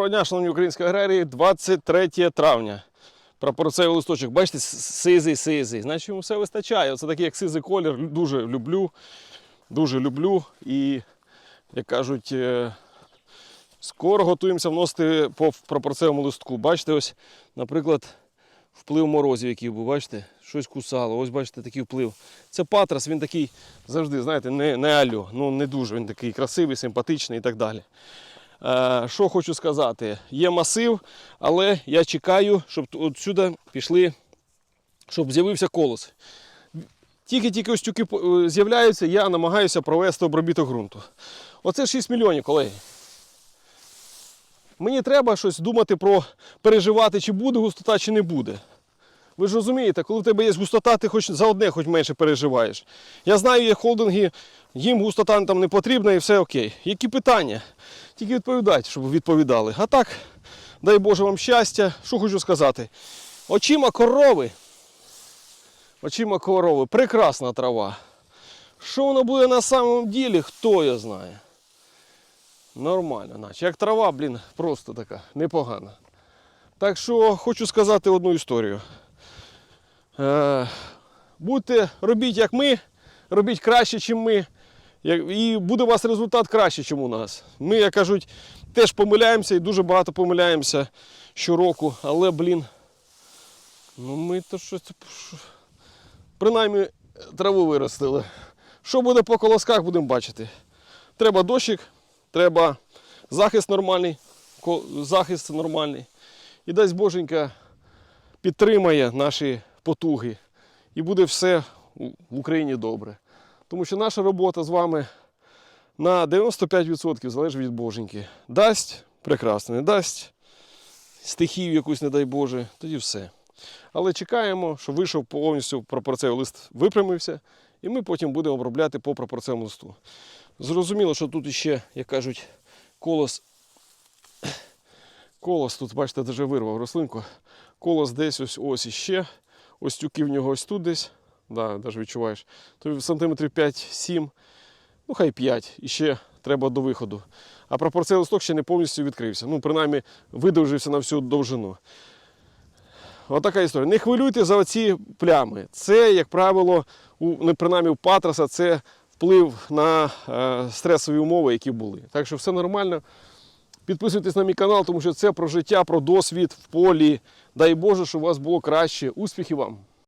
Доброго дня, шановні українські аграрії, 23 травня. Прапорцевий листочок, бачите, сизий, сизий. Значить, йому все вистачає. Це такий як сизий колір, дуже люблю. Дуже люблю. І, як кажуть, е, скоро готуємося вносити по прапорцевому листку. Бачите, ось, наприклад, вплив морозів, який був, бачите, щось кусало. Ось бачите, такий вплив. Це патрас, він такий завжди, знаєте, не, не альо, ну не дуже. Він такий красивий, симпатичний і так далі. Е, Що хочу сказати, є масив, але я чекаю, щоб т- от сюди пішли, щоб з'явився колос. Тільки-тільки ось е, з'являються, я намагаюся провести обробіток ґрунту. Оце 6 мільйонів, колеги. Мені треба щось думати про переживати, чи буде густота, чи не буде. Ви ж розумієте, коли в тебе є густота, ти хоч за одне хоч менше переживаєш. Я знаю, є холдинги, їм густота там не потрібна і все окей. Які питання? Тільки відповідайте, щоб відповідали. А так, дай Боже вам щастя. Що хочу сказати? Очима корови. Очима корови. Прекрасна трава. Що воно буде на самом ділі, хто я знає. Нормально, наче. Як трава, блін, просто така, непогана. Так що хочу сказати одну історію. Е, будьте, робіть як ми, робіть краще, ніж ми. І буде у вас результат краще, ніж у нас. Ми, як кажуть, теж помиляємося і дуже багато помиляємося щороку. Але, блін, ну ми то щось. Принаймні траву виростили. Що буде по колосках, будемо бачити. Треба дощик, треба захист нормальний, захист нормальний. І дасть Боженька підтримає наші потуги. І буде все в Україні добре. Тому що наша робота з вами на 95% залежить від Боженьки. Дасть прекрасно, не дасть стихію якусь, не дай Боже, тоді все. Але чекаємо, що вийшов повністю пропорційний лист випрямився, і ми потім будемо обробляти по пропорційному листу. Зрозуміло, що тут іще, як кажуть, колос. Колос тут, бачите, даже вирвав рослинку. Колос десь ось ось іще. Ось тюки в нього ось тут десь. Да, навіть відчуваєш. То сантиметрів 5-7, ну хай 5, і ще треба до виходу. А пропорційний листок ще не повністю відкрився. Ну, принаймні, видовжився на всю довжину. Отака історія. Не хвилюйте за оці плями. Це, як правило, у, не принаймні у Патраса, це вплив на е, стресові умови, які були. Так що все нормально. Підписуйтесь на мій канал, тому що це про життя, про досвід в полі. Дай Боже, щоб у вас було краще. Успіхів вам!